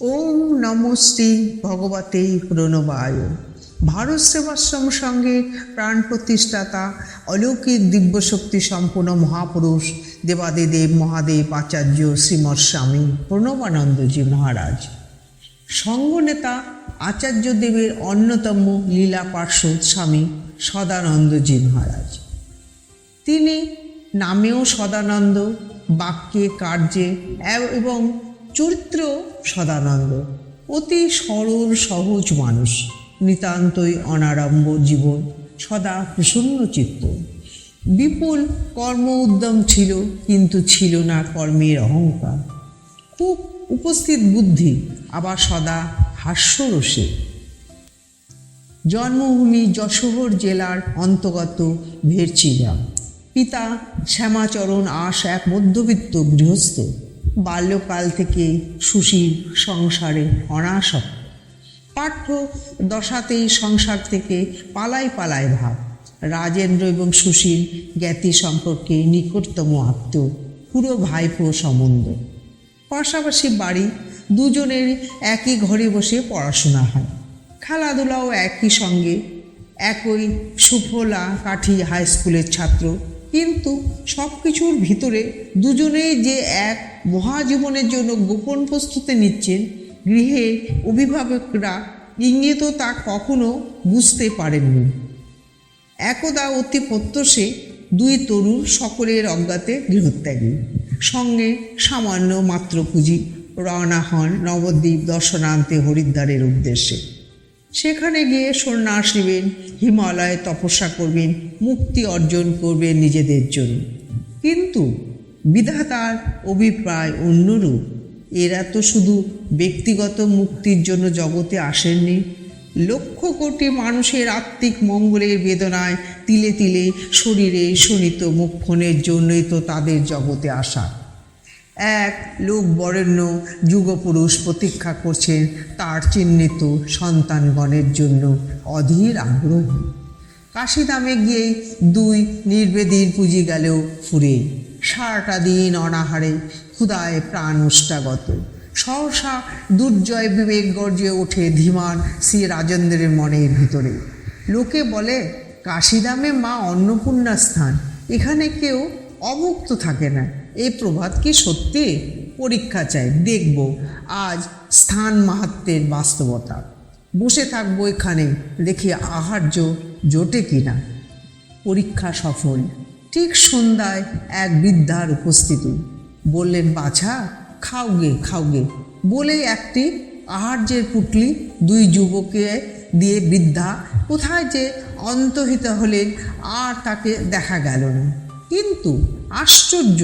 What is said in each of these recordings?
ওম নমস্তে ভগবতে প্রণবায়। ভারত সেবাশ্রম সঙ্গে প্রাণ প্রতিষ্ঠাতা অলৌকিক দিব্যশক্তি সম্পন্ন মহাপুরুষ দেবাদিদেব মহাদেব আচার্য শ্রীমৎ স্বামী প্রণবানন্দজি মহারাজ। সঙ্গনেতা আচার্যদেবের অন্যতম লীলা পার্শ্বদ স্বামী সদানন্দজি মহারাজ। তিনি নামেও সদানন্দ, বাক্যে, কার্যে এবং চরিত্র সদানন্দ। অতি সরল, সহজ মানুষ। নিতান্তই অনারম্ভ জীবন, সদা প্রসন্ন চিত্ত। বিপুল কর্ম উদ্যম ছিল, কিন্তু ছিল না কর্মের অহংকার। খুব উপস্থিত বুদ্ধি, আবার সদা হাস্যরসে। জন্মভূমি যশোহর জেলার অন্তর্গত ভেরচিগ্রাম। পিতা শ্যামাচরণ আশ এক মধ্যবিত্ত গৃহস্থ। বাল্যকাল থেকে সুশীল সংসারে অনাসক্ত পাঠ্য দশাতেই সংসার থেকে পালাই পালায় ভাব। রাজেন্দ্র এবং সুশীল জ্ঞাতি সম্পর্কে নিকটতম আত্মীয়, পুরো ভাইপো সম্বন্ধ পাশাপাশি বাড়ি দুজনের একই ঘরে বসে পড়াশোনা হয়। খেলাধুলাও একই সঙ্গে। একই সুফলা কাঠি হাই স্কুলের ছাত্র। কিন্তু সব কিছুর ভিতরে দুজনেই যে এক মহাজীবনের জন্য গোপন প্রস্তুতি নিচ্ছেন, গৃহে অভিভাবকরা ইঙ্গিত তা কখনো বুঝতে পারেননি। একদা অতি প্রত্যসে দুই তরুণ সকলের অজ্ঞাতে গৃহত্যাগী। সঙ্গে সামান্য মাত্র পুঁজি রওনা হন নবদ্বীপ দর্শনান্তে হরিদ্বারের উদ্দেশ্যে। সেখানে গিয়ে সন্ন্যাস নেবেন, হিমালয়ে তপস্যা করবেন, মুক্তি অর্জন করবেন নিজেদের জন্য। কিন্তু বিধাতার অভিপ্রায় অন্যরূপ। এরা তো শুধু ব্যক্তিগত মুক্তির জন্য জগতে আসেননি। লক্ষ কোটি মানুষের আত্মিক মঙ্গলের বেদনায় তিলে তিলে শরীরে শোণিত মুক্ষণের জন্যই তো তাদের জগতে আসা। এক লোক বরেণ্য যুগপুরুষ প্রতীক্ষা করছেন তার চিহ্নিত সন্তানগণের জন্য অধীর আগ্রহ। কাশিদামে গিয়েই দুই নির্বেদীর পুঁজি গেলেও ফুরে। সারাটা দিন অনাহারে ক্ষুদায় প্রাণ উষ্টাগত। সহসা দুর্জয় বিবেক গর্জে ওঠে ধীমান শ্রী রাজেন্দ্রের মনের ভিতরে। লোকে বলে কাশিদামে মা অন্নপূর্ণা স্থান। এখানে কেউ অমুক্ত থাকে না। এই প্রভাত কি সত্যি? পরীক্ষা চাই, দেখব। আজ স্থান মাহাত্মের বাস্তবতা। বসে থাকব এখানে, দেখি আহার্য জোটে কিনা। পরীক্ষা সফল, ঠিক সন্ধ্যায় এক বৃদ্ধার উপস্থিতি। বললেন, বাছা খাওগে খাওগে বলেই একটি আহার্যের পুটলি দুই যুবকে দিয়ে বৃদ্ধা কোথায় যে অন্তহিত হলেন, আর তাকে দেখা গেল না। কিন্তু আশ্চর্য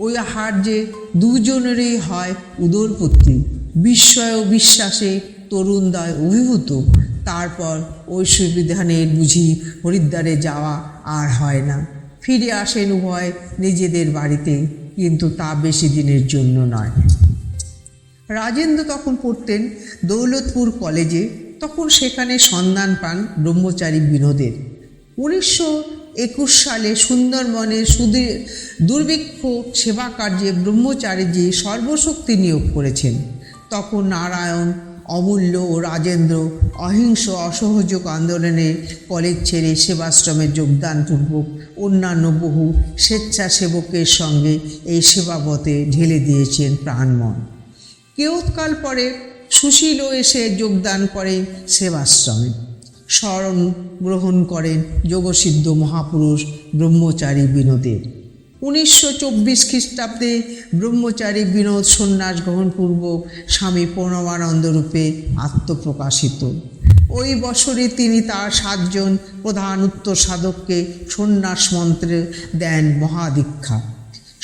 ওই আহার্যে দুজনেরই হয় উদরপুত্রী বিস্ময় ও বিশ্বাসে তরুণদয় অভিভূত। তারপর ঐশ্ববিধানের বুঝি হরিদ্বারে যাওয়া আর হয় না। ফিরে আসেন উভয় নিজেদের বাড়িতে, কিন্তু তা বেশি দিনের জন্য নয়। রাজেন্দ্র তখন পড়তেন দৌলতপুর কলেজে, তখন সেখানে সন্ধান পান ব্রহ্মচারী বিনোদের। উনিশশো একুশ সালে সুন্দরবনের সুদীর দুর্ভিক্ষ সেবা কার্যে ব্রহ্মচারীজি সর্বশক্তি নিয়োগ করেছেন। তখন নারায়ণ, অমূল্য ও রাজেন্দ্র অহিংস অসহযোগ আন্দোলনে কলেজ ছেড়ে সেবাশ্রমে যোগদানপূর্বক অন্যান্য বহু স্বেচ্ছাসেবকের সঙ্গে এই সেবাবতে ঢেলে দিয়েছেন প্রাণমন। কেউৎকাল পরে সুশীলও এসে যোগদান করে সেবাশ্রমে। স্মরণ গ্রহণ করেন যোগসিদ্ধ মহাপুরুষ ব্রহ্মচারী বিনোদের। উনিশশো চব্বিশ খ্রিস্টাব্দে ব্রহ্মচারী বিনোদ সন্ন্যাস গ্রহণপূর্বক স্বামী প্রণবানন্দ রূপে আত্মপ্রকাশিত। ওই বছরে তিনি তার সাতজন প্রধান উত্তর সাধককে সন্ন্যাস মন্ত্রে দেন মহাদীক্ষা।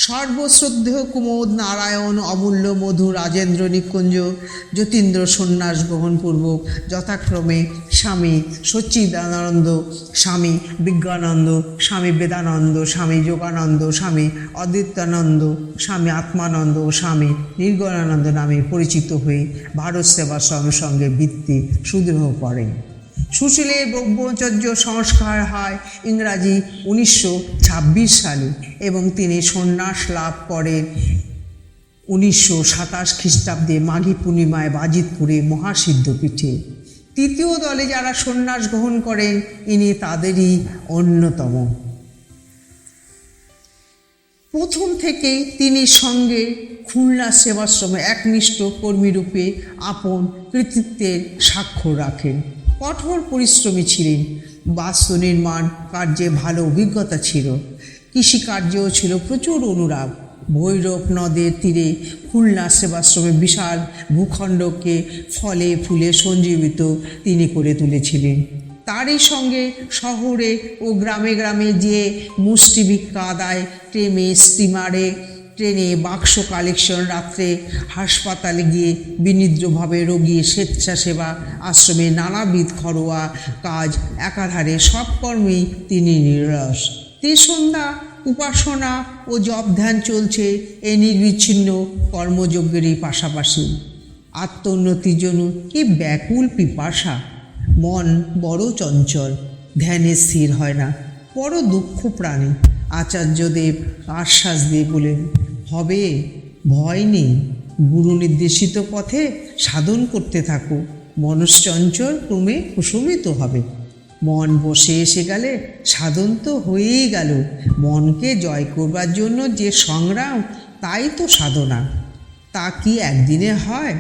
সর্বশ্রদ্ধেয় কুমোদ নারায়ণ, অমূল্য মধু, রাজেন্দ্র নিকুঞ্জ, যতীন্দ্র সন্ন্যাস গ্রহণপূর্বক যথাক্রমে স্বামী সচ্চিদানন্দ, স্বামী বিজ্ঞানন্দ, স্বামী বেদানন্দ, স্বামী যোগানন্দ, স্বামী অদ্বৈতানন্দ, স্বামী আত্মানন্দ ও স্বামী নির্গণানন্দ নামে পরিচিত হয়ে ভারত সেবাশ্রমের সঙ্গে ভিত্তি সুদৃঢ় করেন। সুশীলের ব্রহ্মচর্য সংস্কার হয় ইংরাজি উনিশশো ছাব্বিশ সালে এবং তিনি সন্ন্যাস লাভ করেন উনিশশো সাতাশ খ্রিস্টাব্দে মাঘী পূর্ণিমায় বাজিতপুরে মহাসিদ্ধ পীঠে তৃতীয় দলে যারা সন্ন্যাস গ্রহণ করেন, ইনি তাদেরই অন্যতম। প্রথম থেকেই তিনি সঙ্গে খুলনা সেবাশ্রমে একনিষ্ঠ কর্মীরূপে আপন কৃতিত্বের স্বাক্ষর রাখেন। কঠোর পরিশ্রমী ছিলেন। বাস্তু নির্মাণ কার্যে ভালো অভিজ্ঞতা ছিল। কৃষিকার্যেও ছিল প্রচুর অনুরাগ। ভৈরব নদের তীরে খুলনা সেবাশ্রমে বিশাল ভূখণ্ডকে ফলে ফুলে সঞ্জীবিত তিনি করে তুলেছিলেন। তারই সঙ্গে শহরে ও গ্রামে গ্রামে যে মুষ্টি ভিক্ষা আদায় ট্রেনে স্টিমারে ট্রেনে বাক্স কালেকশন, রাত্রে হাসপাতালে গিয়ে বিনিদ্রভাবে রোগী স্বেচ্ছাসেবা, আশ্রমে নানাবিধ ঘরোয়া কাজ, একাধারে সব কর্মেই তিনি নিরস। ত্রিসন্ধ্যা উপাসনা ও জপ ধ্যান চলছে এই নির্বিচ্ছিন্ন কর্মযজ্ঞেরই পাশাপাশি। আত্মোন্নতির জন্য কি ব্যাকুল পিপাসা? মন বড় চঞ্চল, ধ্যানে স্থির হয় না, বড় দুঃখ প্রাণী, আচার্যদেব আশ্বাস দিয়ে বলেন হবে। ভয় নেই। গুরু নির্দেশিত পথে সাধন করতে থাকো। মনশ্চঞ্চল ক্রমে প্রশমিত হবে। মন বসে এসে গেলে সাধন তো হয়েই গেল। মনকে জয় করবার জন্য যে সংগ্রাম, তাই তো সাধনা। তা কি একদিনে হয়?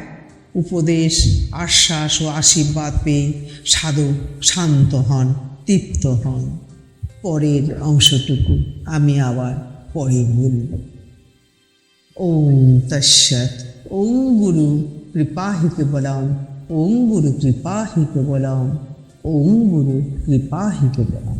উপদেশ, আশ্বাস ও আশীর্বাদ পেয়ে সাধু শান্ত হন, তৃপ্ত হন। পরের অংশটুকু আমি আবার পরে বলব। ওম তৎসৎ। ওম গুরু কৃপা হি কেবলম ওম গুরু কৃপা হি गुरु হি কেবলম